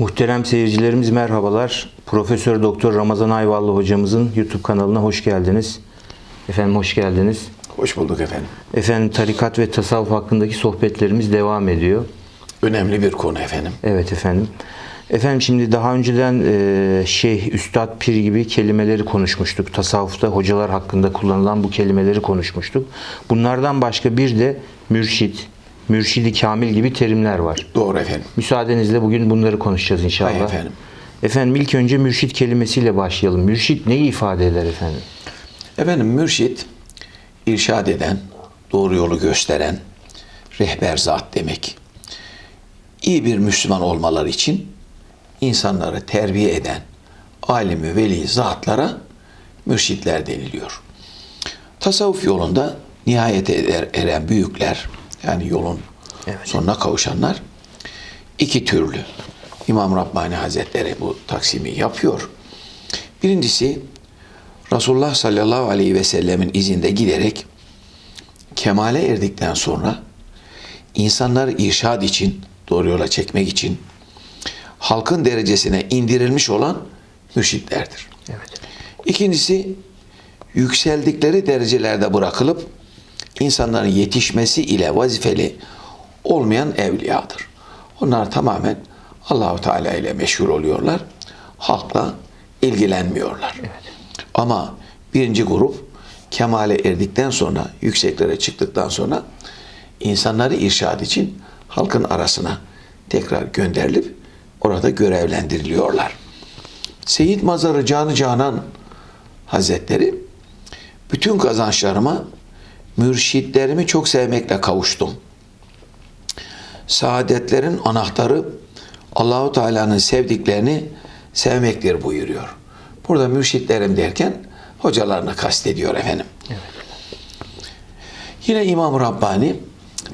Muhterem seyircilerimiz merhabalar. Profesör Doktor Ramazan Ayvallı hocamızın YouTube kanalına hoş geldiniz. Efendim hoş geldiniz. Hoş bulduk efendim. Efendim tarikat ve tasavvuf hakkındaki sohbetlerimiz devam ediyor. Önemli bir konu efendim. Evet efendim. Efendim şimdi daha önceden e, şeyh, üstad, pir gibi kelimeleri konuşmuştuk. Tasavvufta hocalar hakkında kullanılan bu kelimeleri konuşmuştuk. Bunlardan başka bir de mürşit, mürşidi kamil gibi terimler var. Doğru efendim. Müsaadenizle bugün bunları konuşacağız inşallah. Hay efendim. Efendim ilk önce mürşit kelimesiyle başlayalım. Mürşit neyi ifade eder efendim? Efendim mürşit, irşad eden, doğru yolu gösteren, rehber zat demek. İyi bir Müslüman olmaları için insanları terbiye eden, alimi veli zatlara mürşitler deniliyor. Tasavvuf yolunda nihayete eder, eren büyükler, yani yolun Evet. sonuna kavuşanlar iki türlü. İmam Rabbani Hazretleri bu taksimi yapıyor. Birincisi Resulullah sallallahu aleyhi ve sellemin izinde giderek kemale erdikten sonra insanları irşad için, doğru yola çekmek için halkın derecesine indirilmiş olan mürşitlerdir. Evet. İkincisi yükseldikleri derecelerde bırakılıp insanların yetişmesi ile vazifeli olmayan evliyadır. Onlar tamamen Allahu Teala ile meşhur oluyorlar. Halkla ilgilenmiyorlar. Ama birinci grup kemale erdikten sonra, yükseklere çıktıktan sonra insanları irşad için halkın arasına tekrar gönderilip orada görevlendiriliyorlar. Seyyid Mazarı Canı Canan Hazretleri bütün kazançlarıma mürşitlerimi çok sevmekle kavuştum. Saadetlerin anahtarı Allahu Teala'nın sevdiklerini sevmektir buyuruyor. Burada mürşitlerim derken hocalarını kastediyor efendim. Yine İmam Rabbani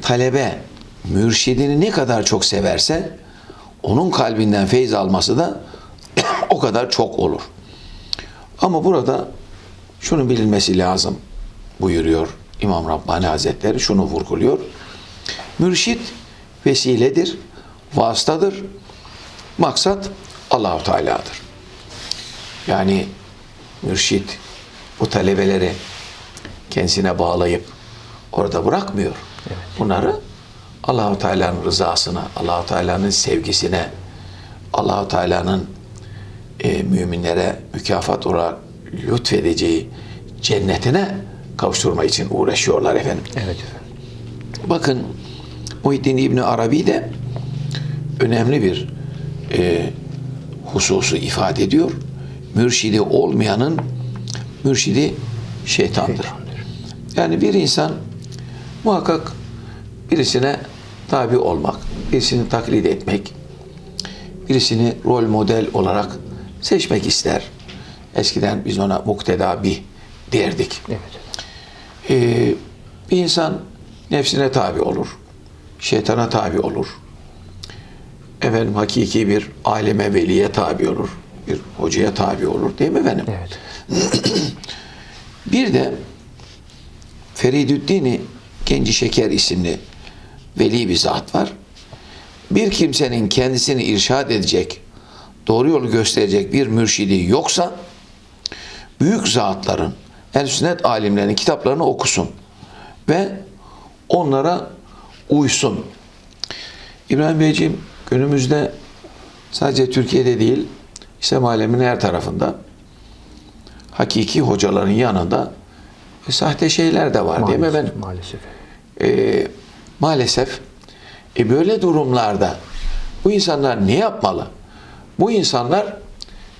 talebe mürşidini ne kadar çok severse onun kalbinden feyz alması da o kadar çok olur. Ama burada şunu bilinmesi lazım buyuruyor İmam Rabbani Hazretleri şunu vurguluyor. Mürşit vesiledir, vasıtadır. Maksat Allahu Teala'dır. Yani mürşit bu talebeleri kendisine bağlayıp orada bırakmıyor. Bunları Allahu Teala'nın rızasına, Allahu Teala'nın sevgisine, Allahu Teala'nın e, müminlere mükafat olarak lütfedeceği cennetine kavuşturma için uğraşıyorlar efendim. Evet efendim. Bakın Muhyiddin İbni Arabi de önemli bir e, hususu ifade ediyor. Mürşidi olmayanın mürşidi şeytandır. Yani bir insan muhakkak birisine tabi olmak, birisini taklit etmek, birisini rol model olarak seçmek ister. Eskiden biz ona mukteda bir derdik. Evet. Ee, bir insan nefsine tabi olur. Şeytana tabi olur. Efendim hakiki bir aleme veliye tabi olur. Bir hocaya tabi olur değil mi efendim? Evet. Bir de Feridüddin Genci Şeker isimli veli bir zat var. Bir kimsenin kendisini irşad edecek, doğru yolu gösterecek bir mürşidi yoksa büyük zatların, el sünnet alimlerinin kitaplarını okusun ve onlara uysun. İbrahim Beyciğim günümüzde sadece Türkiye'de değil, İslam aleminin her tarafında hakiki hocaların yanında e, sahte şeyler de var değil mi efendim? Maalesef. e, maalesef e, böyle durumlarda bu insanlar ne yapmalı? Bu insanlar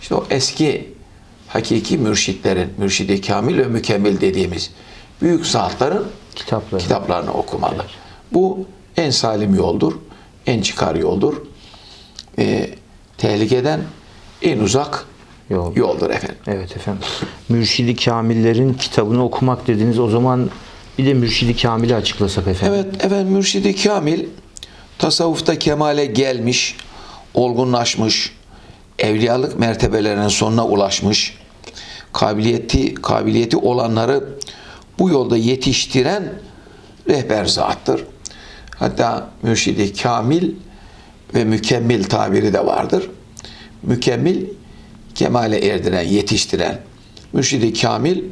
işte o eski hakiki mürşitlerin, mürşidi kamil ve mükemmel dediğimiz büyük zatların Kitapları. kitaplarını okumalı. Bu en salim yoldur, en çıkar yoldur. E, tehlikeden en uzak Yol. yoldur efendim. Evet efendim. Mürşidi Kamillerin kitabını okumak dediniz. O zaman bir de Mürşidi Kamil'i açıklasak efendim. Evet efendim mürşidi kamil tasavvufta kemale gelmiş, olgunlaşmış, evliyalık mertebelerinin sonuna ulaşmış, kabiliyeti kabiliyeti olanları bu yolda yetiştiren rehber zattır. Hatta mürşidi kamil ve mükemmel tabiri de vardır. Mükemmel kemale erdiren, yetiştiren. Mürşidi kamil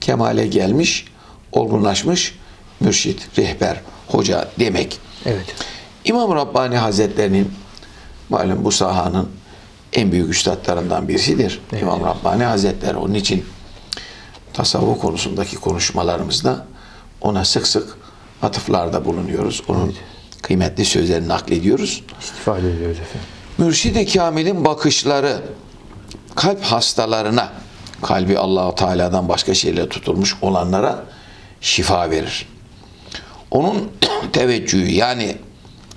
kemale gelmiş, olgunlaşmış mürşit, rehber, hoca demek. Evet. İmam Rabbani Hazretlerinin malum bu sahanın en büyük üstadlarından birisidir. İmam Rabbani Hazretleri onun için tasavvuf konusundaki konuşmalarımızda ona sık sık atıflarda bulunuyoruz. Onun kıymetli sözlerini naklediyoruz. İstifade ediyoruz efendim. Mürşid-i Kamil'in bakışları kalp hastalarına, kalbi Allahu Teala'dan başka şeyle tutulmuş olanlara şifa verir. Onun teveccühü yani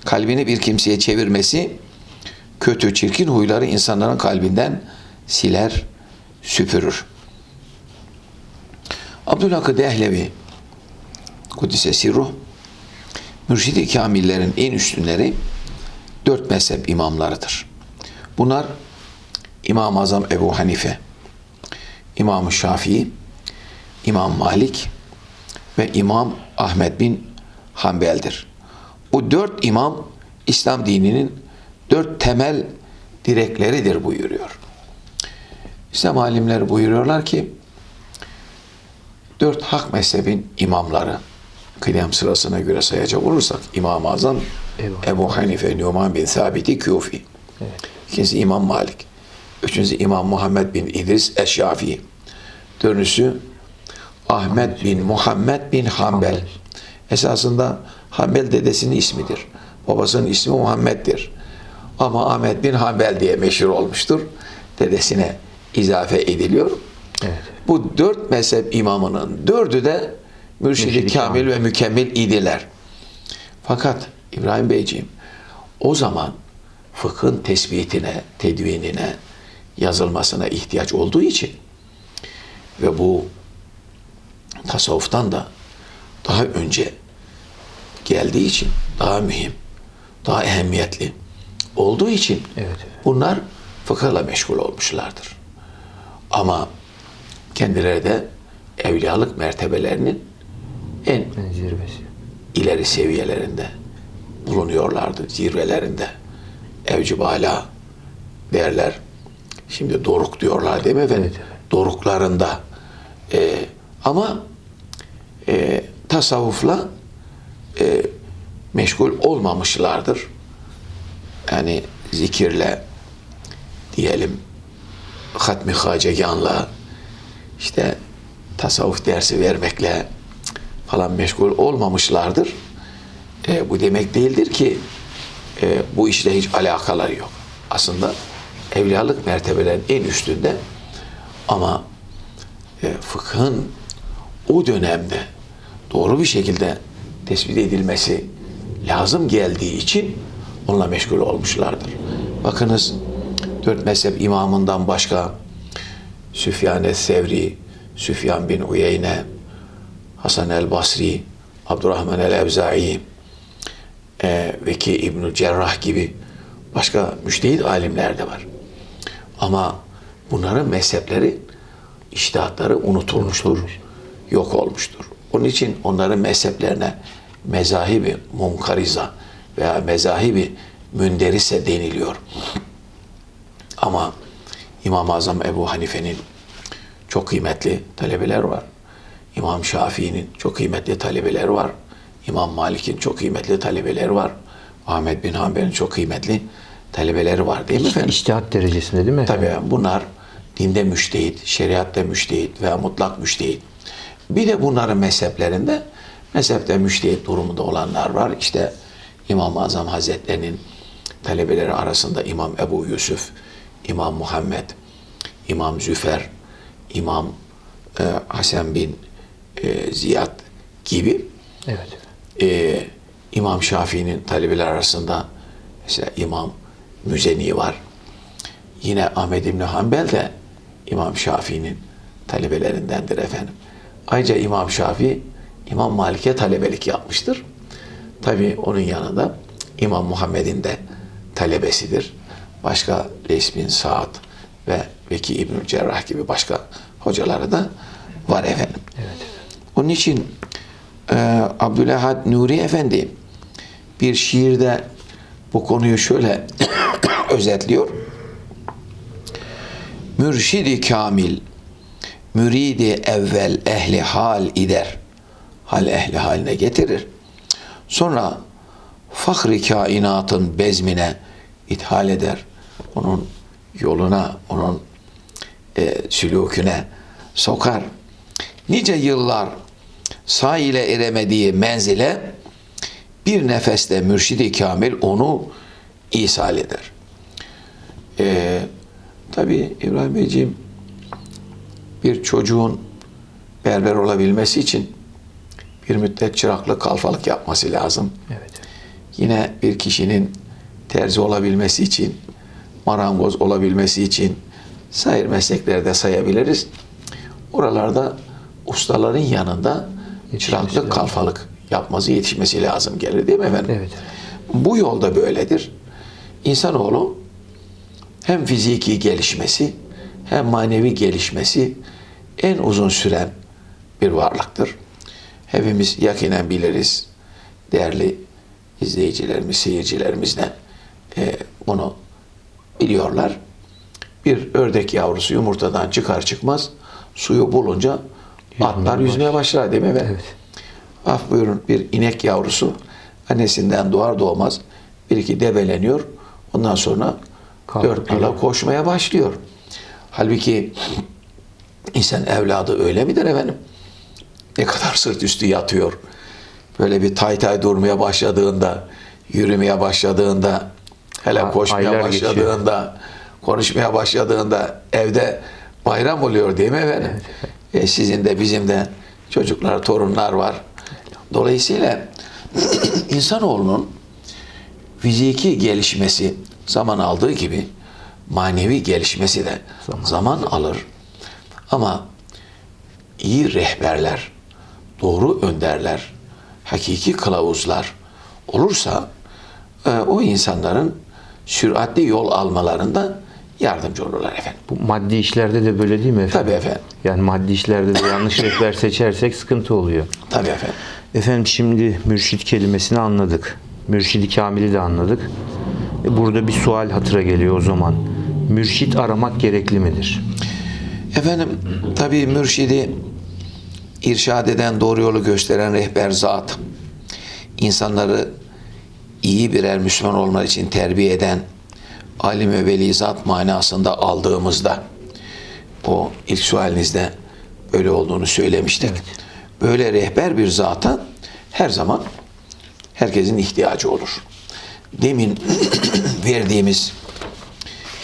kalbini bir kimseye çevirmesi kötü, çirkin huyları insanların kalbinden siler, süpürür. Abdülhakı Dehlevi Kudüs'e sirruh Mürşid-i Kamillerin en üstünleri dört mezhep imamlarıdır. Bunlar İmam-ı Azam Ebu Hanife, İmam-ı Şafii, İmam Malik ve İmam Ahmet bin Hanbel'dir. Bu dört imam İslam dininin dört temel direkleridir buyuruyor. İslam alimleri buyuruyorlar ki dört hak mezhebin imamları kıdem sırasına göre sayacak olursak İmam-ı Azam Ebu Ebu Hanife Numan bin Sabiti Küfi. İkincisi İmam Malik. Üçüncüsü İmam Muhammed bin İdris Eşşafii. Dördüncüsü Ahmet bin Muhammed bin. Hanbel. Esasında Hanbel dedesinin ismidir. Babasının ismi Muhammed'dir. Ama Ahmet bin Hanbel diye meşhur olmuştur. Dedesine izafe ediliyor. Evet. Bu dört mezhep imamının dördü de mürşidi kamil kamil. ve mükemmel idiler. Fakat İbrahim Beyciğim o zaman fıkhın tespitine, tedvinine, yazılmasına ihtiyaç olduğu için ve bu tasavvuftan da daha önce geldiği için daha mühim, daha ehemmiyetli olduğu için Evet, evet. bunlar fıkıhla meşgul olmuşlardır. Ama kendileri de evliyalık mertebelerinin en zirvesi. ileri seviyelerinde bulunuyorlardı, zirvelerinde. Evci bala derler. Şimdi doruk diyorlar değil mi efendim? Evet, evet. Doruklarında. Ee, ama e, tasavvufla e, meşgul olmamışlardır. Yani zikirle diyelim hatmi haceganla işte tasavvuf dersi vermekle falan meşgul olmamışlardır. E, bu demek değildir ki e, bu işle hiç alakaları yok. Aslında evliyalık mertebelerin en üstünde ama e, fıkhın o dönemde doğru bir şekilde tespit edilmesi lazım geldiği için onunla meşgul olmuşlardır. Bakınız dört mezhep imamından başka Süfyan el-Sevri, Süfyan bin Uyeyne, Hasan el-Basri, Abdurrahman el-Evzai, e, Veki İbnül Cerrah gibi başka müştehit alimler de var. Ama bunların mezhepleri, iştihatları unutulmuştur, yok olmuştur. Onun için onların mezheplerine mezahibi munkariza veya mezahibi münderise deniliyor. Ama İmam-ı Azam Ebu Hanife'nin çok kıymetli talebeler var. İmam Şafii'nin çok kıymetli talebeleri var. İmam Malik'in çok kıymetli talebeleri var. Ahmet bin Hanbel'in çok kıymetli talebeleri var değil mi efendim? İçtihat derecesinde değil mi? Tabii bunlar dinde müştehit, şeriatta müştehit veya mutlak müştehit. Bir de bunların mezheplerinde mezhepte müştehit durumunda olanlar var. İşte İmam-ı Azam Hazretleri'nin talebeleri arasında İmam Ebu Yusuf, İmam Muhammed, İmam Züfer, İmam e, Hasan bin e, Ziyad gibi Evet. e, İmam Şafii'nin talebeler arasında mesela İmam Müzeni var. Yine Ahmed İbni Hanbel de İmam Şafii'nin talebelerindendir efendim. Ayrıca İmam Şafii İmam Malik'e talebelik yapmıştır. Tabi onun yanında İmam Muhammed'in de talebesidir. Başka Leys bin Saad ve Veki İbnül Cerrah gibi başka hocaları da var efendim. Onun için e, Abdülahad Nuri Efendi bir şiirde bu konuyu şöyle özetliyor. Mürşidi kamil, müridi evvel ehli hal ider. Hal ehli haline getirir. Sonra fahri kainatın bezmine ithal eder. Onun yoluna, onun e, sülûküne sokar. Nice yıllar sağ ile eremediği menzile bir nefeste mürşidi kamil onu ishal eder. Ee, Tabi İbrahim Beyciğim bir çocuğun berber olabilmesi için bir müddet çıraklık kalfalık yapması lazım. Evet. Yine bir kişinin terzi olabilmesi için, marangoz olabilmesi için sayır mesleklerde sayabiliriz. Oralarda ustaların yanında çıraklık kalfalık yapması yetişmesi lazım gelir değil mi efendim? Evet. Bu yolda böyledir. İnsanoğlu hem fiziki gelişmesi hem manevi gelişmesi en uzun süren bir varlıktır. Hepimiz yakinen biliriz. Değerli izleyicilerimiz, seyircilerimiz de e, bunu biliyorlar. Bir ördek yavrusu yumurtadan çıkar çıkmaz suyu bulunca atlar yüzmeye başlar değil mi? efendim? Evet. Af buyurun bir inek yavrusu annesinden doğar doğmaz bir iki debeleniyor. Ondan sonra Kalkıp dört nala koşmaya başlıyor. Halbuki insan evladı öyle midir efendim? Ne kadar sırt üstü yatıyor. Böyle bir tay tay durmaya başladığında, yürümeye başladığında, hele A- koşmaya aylar geçiyor. başladığında, konuşmaya başladığında evde bayram oluyor değil mi efendim? E, sizin de bizim de çocuklar, torunlar var. Dolayısıyla insanoğlunun fiziki gelişmesi zaman aldığı gibi manevi gelişmesi de zaman, alır. Ama iyi rehberler, doğru önderler, hakiki kılavuzlar olursa e, o insanların süratli yol almalarında yardımcı olurlar efendim. Bu maddi işlerde de böyle değil mi efendim? Tabii efendim. Yani maddi işlerde de yanlış rehber seçersek sıkıntı oluyor. Tabii efendim. Efendim şimdi mürşit kelimesini anladık. Mürşidi kamili de anladık. E, Burada bir sual hatıra geliyor o zaman. Mürşit aramak gerekli midir? Efendim tabii mürşidi irşad eden, doğru yolu gösteren rehber zat, insanları iyi birer Müslüman olmaları için terbiye eden alim ve veli zat manasında aldığımızda o ilk sualinizde öyle olduğunu söylemiştik. Böyle rehber bir zata her zaman herkesin ihtiyacı olur. Demin verdiğimiz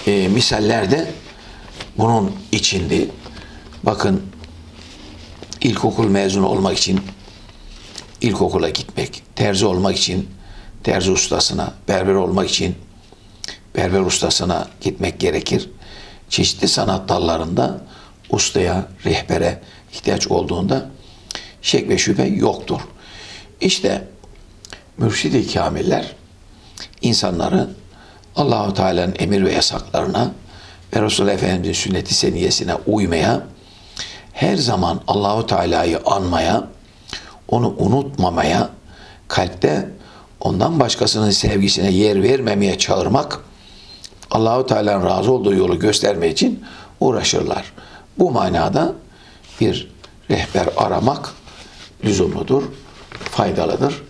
e, misaller de bunun içindi. Bakın ilkokul mezunu olmak için ilkokula gitmek, terzi olmak için terzi ustasına, berber olmak için berber ustasına gitmek gerekir. Çeşitli sanat dallarında ustaya, rehbere ihtiyaç olduğunda şek ve şüphe yoktur. İşte mürşidi kamiller insanları Allahu Teala'nın emir ve yasaklarına ve Resul Efendimiz'in sünneti seniyesine uymaya, her zaman Allahu Teala'yı anmaya, onu unutmamaya, kalpte ondan başkasının sevgisine yer vermemeye çağırmak, Allahu Teala'nın razı olduğu yolu göstermek için uğraşırlar. Bu manada bir rehber aramak lüzumludur, faydalıdır,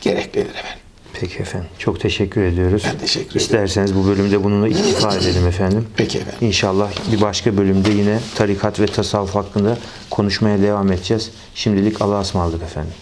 gereklidir efendim. Peki efendim. Çok teşekkür ediyoruz. Ben teşekkür ederim. İsterseniz bu bölümde bununla iktifa edelim efendim. Peki efendim. İnşallah bir başka bölümde yine tarikat ve tasavvuf hakkında konuşmaya devam edeceğiz. Şimdilik Allah'a ısmarladık efendim.